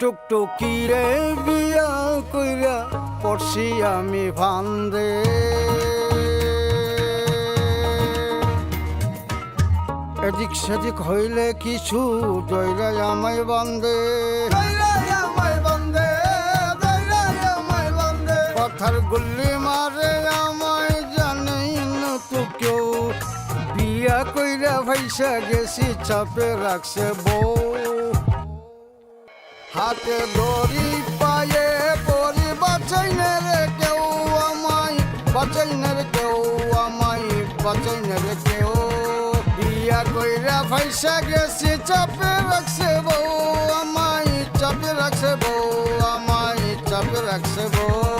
টুকটুকি রে বিয়া কইরা পড়ছি আমি ফান্দে এদিক সেদিক হইলে কিছু দৈরাই আমায় বান্ধে কথার গুল্লি মারে আমায় জানেই না তো কেউ। বিয়া কইরা ভাইসা গেছি চাপে রাখছে বউ। হাতে দড়ি, পায়ে পরি বাঁচাই না রে কেউ আমায় বাঁচাই না রে কেউ আমায় বাঁচাই না রে কেউ। বিয়া কইরা ফাইসা গেছি, চাপে রাখছে বউ আমায়, চাপে রাখছে বউ আমায়, চাপে রাখছে বউ।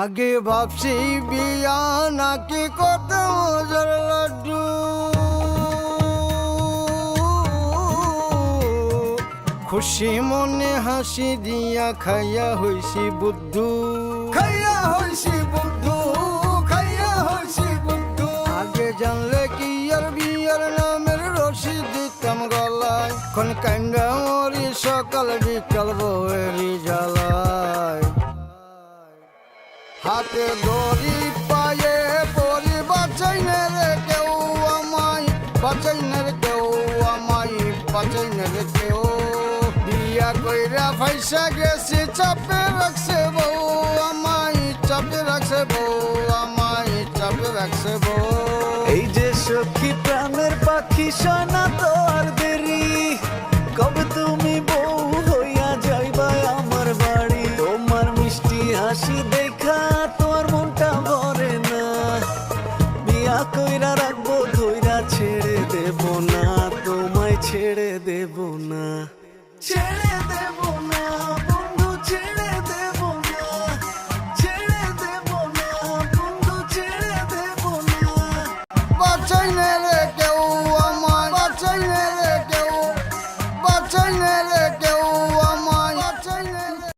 আগে ভাবছি বিয়া নাকি কত মজার লাড্ডু। খুশি মনে হাসি দিয়া খাইয়া হইছি বুদ্ধু। খাইয়া হইছি বুদ্ধু খাইয়া হইছি বুদ্ধু। আগে জানলে কি আর বিয়ার নামের রশি দিতাম গলায়। কোন কান্দা মরি সকাল বিকাল বউয়েরই জ্বালায়। হাতে দড়ি পায়ে পরি বাঁচাই না রে কেউ আমায়, বাঁচাই না রে কেউ আমায়, বাঁচাই না কেউ। বিয়া কইরা ফাইসা গেছি, চাপে রাখছে বউ আমায়, চাপে রাখছে বউ আমায়, চাপে রাখছে বউ। এই যে সখী প্রাণের পাখি, সোনা তো আর দেরি। কবে তুমি বউ হইয়া যাইবা আমার বাড়ি? তোমার মিষ্টি হাসি ছেড়ে দেব না। ছেড়ে